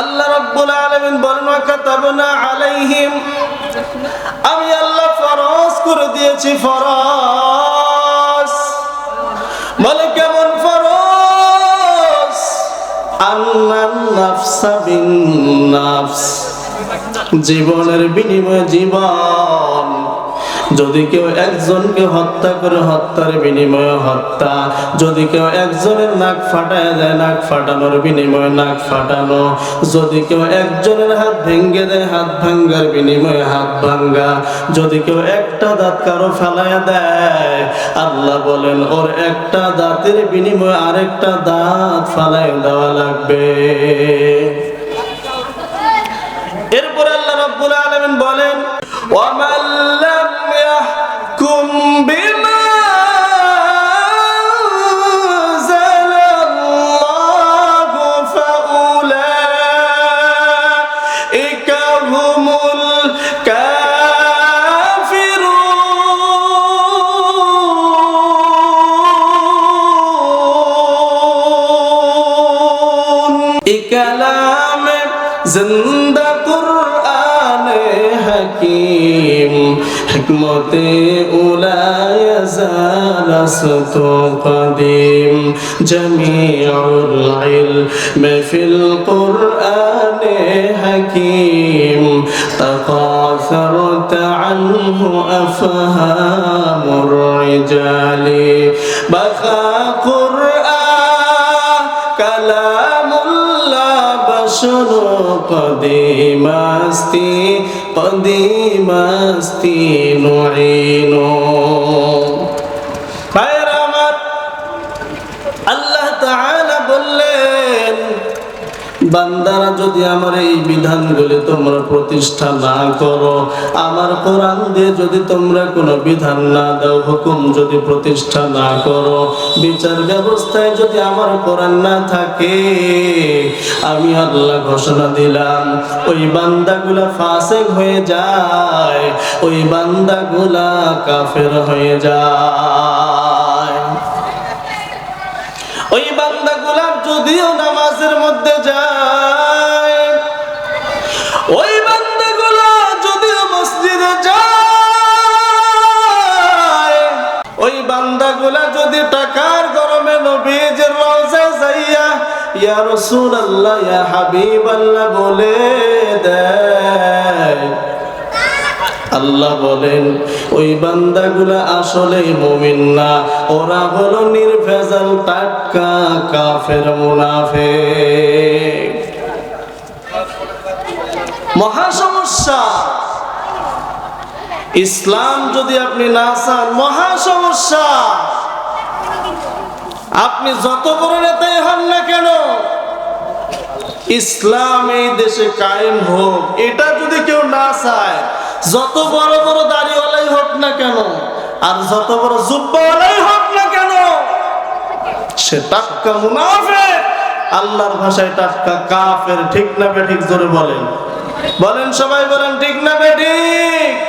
আল্লাহ রাব্বুল আলামিন বলেন কাতাবনা আলাইহিম। আমি আল্লাহ ফরজ করে দিয়েছি, ফরজ। বলে, কেমন ফরজ? আন্নান বিন নাফস। জীবনের বিনিময়ে জীবন। যদি কেউ একজনকে হত্যা করে হত্যার বিনিময়ে হত্যা, যদি কেউ একজনের নাক ফাটায় দেয়, নাক ফাটানোর বিনিময়ে নাক ফাটানো, যদি কেউ একজনের হাত ভেঙ্গে দেয়, হাত ভাঙ্গার বিনিময়ে হাত ভাঙ্গা, যদি কেউ একটা দাঁত কারও ফেলায় দেয়, আল্লাহ বলেন, ওর একটা দাঁতের বিনিময়ে আরেকটা দাঁত ফালায় দেওয়া লাগবে। এরপরে আল্লাহ রাব্বুল আলামিন বলেন ওয়ামান کلام زندہ قرآن حکیم حکمت اولا یزال است قدیم. جمیع العلم فی القرآن حکیم. تقاثرت عنه افهام الرجال. بخا قرآن كلام শোনো পদে মাস্তি পদে মাস্তি নয় বান্দারা যদি আমার এই বিধানগুলি তোমরা প্রতিষ্ঠা না করো, আমার কোরআন দিয়ে যদি তোমরা কোনো বিধান না দাও, হুকুম যদি প্রতিষ্ঠা না করো, বিচার ব্যবস্থায় যদি আমার কোরআন না থাকে, আমি আল্লাহ ঘোষণা দিলাম, ওই বান্দাগুলা ফাসেক হয়ে যায়, ওই বান্দাগুলা কাফের হয়ে যায়। ওই বান্দাগুলা যদিও নামাজের মধ্যে যায় ওই বান্দাগুলা যদিও মসজিদে যায়, ওই বান্দাগুলা যদি টাকার গরমে নবীজের রওজায় যাইয়া, ইয়া রাসূলুল্লাহ, ইয়া হাবিবাল্লাহ বলে দেয়। আল্লাহ বলেন, ওই বান্দাগুলা আসলে মুমিন না, ওরা হলো নির্ভেজাল টাটকা কাফের মুনাফিক। মহা সমস্যা ইসলাম যদি আপনি না চান মহা সমস্যা আপনি যত বড় নেতাই হন না কেন, ইসলাম এই দেশে কায়েম হোক। এটা যদি কেউ না চায়, যত বড় বড় দাড়িওয়ালাই হোক না কেন, আর যত বড় জুব্বাওয়ালাই হোক না কেন, সে টাক্কা মুনাফে আল্লাহর ভাষায় টাক্কা কাফের, ঠিক না ঠিক জোরে বলেন। বলেন সবাই বলেন ঠিক না বে ঠিক